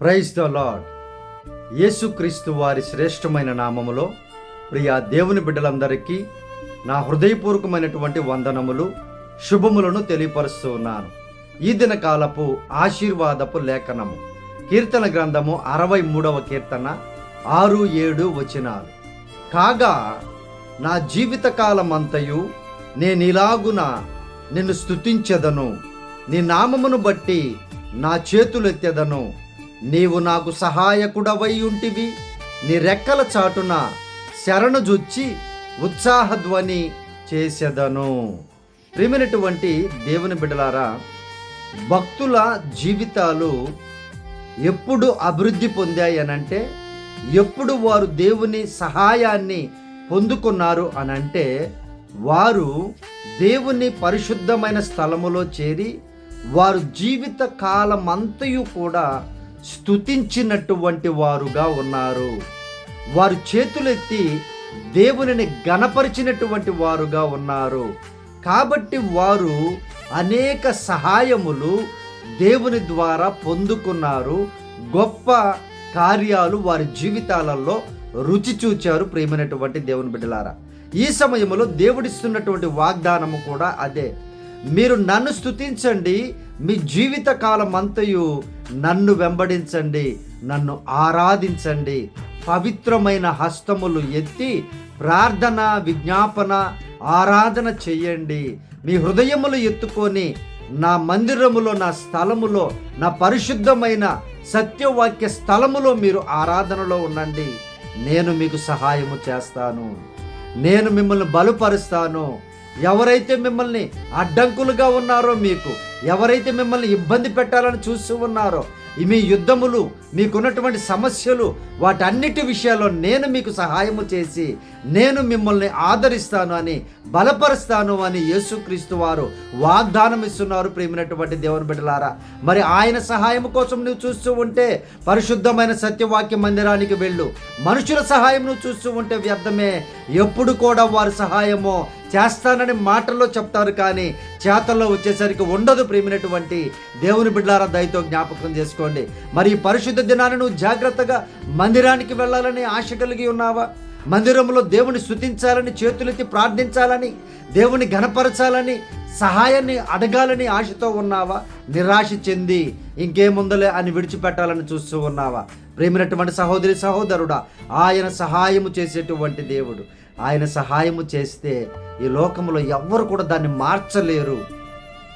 Praise the lord యేసుక్రీస్తు వారి శ్రేష్టమైన నామములో ప్రియ దేవుని బిడ్డలందరికీ నా హృదయపూర్వకమైనటువంటి వందనములు శుభములను తెలియపరుస్తూ ఉన్నాను. ఈ దిన కాలపు ఆశీర్వాదపు లేఖనము. కీర్తన గ్రంథము అరవై మూడవ కీర్తన ఆరు ఏడు వచనాలు. కాగా నా జీవితకాలమంతయు నేనిలాగున నిన్ను స్తుతించెదను. నీ నామమును బట్టి నా చేతులెత్తెదను. నీవు నాకు సహాయకుడవై ఉంటివి నీ రెక్కల చాటున శరణుజొచ్చి ఉత్సాహధ్వని చేసెదను. ప్రియమైనటువంటి దేవుని బిడ్డలారా భక్తుల జీవితాలు ఎప్పుడు అభివృద్ధి పొందాయి అనంటే ఎప్పుడు వారు దేవుని సహాయాన్ని పొందుకున్నారు అనంటే వారు దేవుని పరిశుద్ధమైన స్థలములో చేరి వారు జీవిత కాలమంతయు కూడా స్తుతించినటువంటి వారుగా ఉన్నారు. వారు చేతులెత్తి దేవునిని గణపరిచినటువంటి వారుగా ఉన్నారు. కాబట్టి వారు అనేక సహాయములు దేవుని ద్వారా పొందుకున్నారు. గొప్ప కార్యాలు వారి జీవితాలలో రుచి చూచారు ప్రేమైనటువంటి దేవుని బిడ్డలారా. ఈ సమయంలో దేవుడిస్తున్నటువంటి వాగ్దానము కూడా అదే. మీరు నన్ను స్తుతించండి మీ జీవిత కాలం అంతయు నన్ను వెంబడించండి నన్ను ఆరాధించండి పవిత్రమైన హస్తములు ఎత్తి ప్రార్థన విజ్ఞాపన ఆరాధన చెయ్యండి మీ హృదయములు ఎత్తుకొని నా మందిరములో నా స్థలములో నా పరిశుద్ధమైన సత్యవాక్య స్థలములో మీరు ఆరాధనలో ఉండండి. నేను మీకు సహాయము చేస్తాను. నేను మిమ్మల్ని బలుపరుస్తాను. ఎవరైతే మిమ్మల్ని అడ్డంకులుగా ఉన్నారో మీకు ఎవరైతే మిమ్మల్ని ఇబ్బంది పెట్టాలని చూస్తూ ఉన్నారో మీ యుద్ధములు మీకున్నటువంటి సమస్యలు వాటన్నిటి విషయాల్లో నేను మీకు సహాయము చేసి నేను మిమ్మల్ని ఆదరిస్తాను అని బలపరుస్తాను అని యేసుక్రీస్తు వారు వాగ్దానం ఇస్తున్నారు ప్రేమినటువంటి దేవుని బిడ్డలారా. మరి ఆయన సహాయం కోసం నువ్వు చూస్తూ ఉంటే పరిశుద్ధమైన సత్యవాక్య మందిరానికి వెళ్ళు. మనుషుల సహాయం నువ్వు చూస్తూ ఉంటే వ్యర్థమే. ఎప్పుడు కూడా వారి సహాయమో చేస్తానని మాటల్లో చెప్తారు కానీ చేతల్లో వచ్చేసరికి ఉండదు ప్రేమినటువంటి దేవుని బిడ్డారా దయతో జ్ఞాపకం చేసుకోండి. మరి పరిశుద్ధ దినాన్ని నువ్వు జాగ్రత్తగా మందిరానికి వెళ్ళాలని ఆశ కలిగి ఉన్నావా? మందిరంలో దేవుని స్థుతించాలని చేతులెత్తి ప్రార్థించాలని దేవుని ఘనపరచాలని సహాయాన్ని అడగాలని ఆశతో ఉన్నావా? నిరాశ చెంది ఇంకేముందలే అని విడిచిపెట్టాలని చూస్తూ ఉన్నావా? ప్రేమినటువంటి సహోదరి సహోదరుడా ఆయన సహాయము చేసేటువంటి దేవుడు. ఆయన సహాయము చేస్తే ఈ లోకంలో ఎవ్వరు కూడా దాన్ని మార్చలేరు.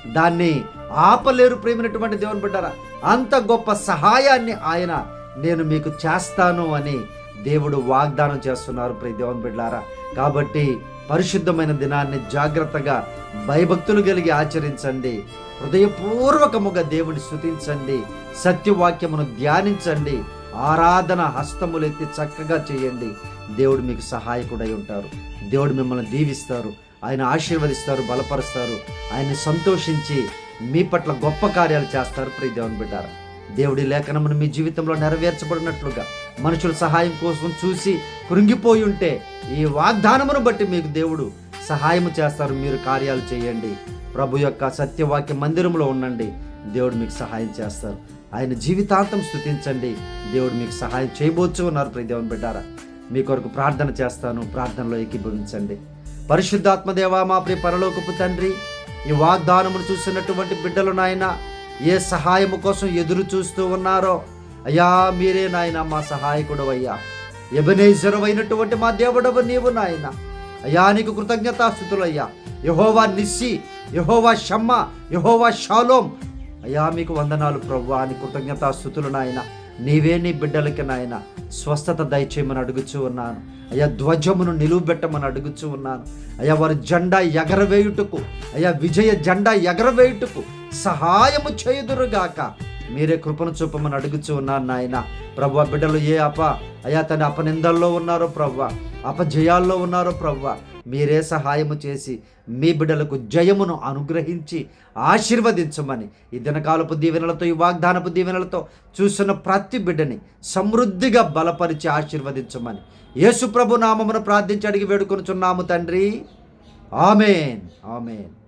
దాన్ని ఆపలేరు ప్రేమినటువంటి దేవుని బిడ్డారా. అంత గొప్ప సహాయాన్ని ఆయన నేను మీకు చేస్తాను అని దేవుడు వాగ్దానం చేస్తున్నారు ప్రియ దేవుని బిడ్డారా. కాబట్టి పరిశుద్ధమైన దినాన్ని జాగ్రత్తగా భయభక్తులు కలిగి ఆచరించండి. హృదయపూర్వకముగా దేవుని స్థుతించండి సత్యవాక్యమును ధ్యానించండి. ఆరాధన హస్తములెత్తి చక్కగా చేయండి. దేవుడు మీకు సహాయకుడై ఉంటారు. దేవుడు మిమ్మల్ని దీవిస్తారు. ఆయన ఆశీర్వదిస్తారు బలపరుస్తారు. ఆయన్ని సంతోషించి మీ పట్ల గొప్ప కార్యాలు చేస్తారు ప్రియ దేవుని బిడ్డారు. దేవుడి లేఖనమును మీ జీవితంలో నెరవేర్చబడినట్లుగా మనుషుల సహాయం కోసం చూసి కృంగిపోయి ఉంటే ఈ వాగ్దానమును బట్టి మీకు దేవుడు సహాయము చేస్తారు మీరు కార్యాలు చేయండి. ప్రభు యొక్క సత్యవాక్య మందిరంలో ఉండండి. దేవుడు మీకు సహాయం చేస్తారు. ఆయన జీవితాంతం స్థుతించండి దేవుడు మీకు సహాయం చేయబోచ్చు ఉన్నారు ప్రతిదేవన్ దేవుని బిడ్డారా. మీ కొరకు ప్రార్థన చేస్తాను. ప్రార్థనలో ఏకీభవించండి. పరిశుద్ధాత్మదేవా మా ప్రియ పరలోకపు తండ్రి ఈ వాగ్దానమును చూసినటువంటి బిడ్డలు నాయన ఏ సహాయము కోసం ఎదురు చూస్తూ ఉన్నారో అయ్యా మీరే నాయన మా సహాయకుడు అయ్యా. అయినటువంటి మా దేవుడవు నీవు నాయన. అయ్యా నీకు కృతజ్ఞతాస్థుతులయ్యా యహోవా నిస్సి యహోవా షమ్మ యహోవా షాలోం అయ్యా మీకు వందనాలు ప్రభు అని కృతజ్ఞతాస్థుతులు నాయన. నీవే నీ బిడ్డలకి నాయన స్వస్థత దయచేయమని అడుగుచూ ఉన్నాను. అయ్యా ధ్వజమును నిలువబెట్టమని అడుగుచూ ఉన్నాను. అయ్యా వారి జెండా ఎగరవేయుటకు అయ్యా విజయ జెండా ఎగరవేయుటకు సహాయము చేయుదురుగాక. మీరే కృపను చూపమని అడుగుచూ ఉన్నాను నాయన. ప్రభు బిడ్డలు ఏ అప అయ్యా తన అపనిందల్లో ఉన్నారో ప్రభు అపజయాల్లో ఉన్నారో ప్రవ్వ మీరే సహాయము చేసి మీ బిడ్డలకు జయమును అనుగ్రహించి ఆశీర్వదించమని ఈ దినకాలపు దీవెనలతో ఈ వాగ్దానపు దీవెనలతో చూస్తున్న ప్రతి బిడ్డని సమృద్ధిగా బలపరిచి ఆశీర్వదించమని యేసుప్రభు నామమును ప్రార్థించి అడిగి వేడుకొనుచున్నాము తండ్రి. ఆమెన్. ఆమెన్.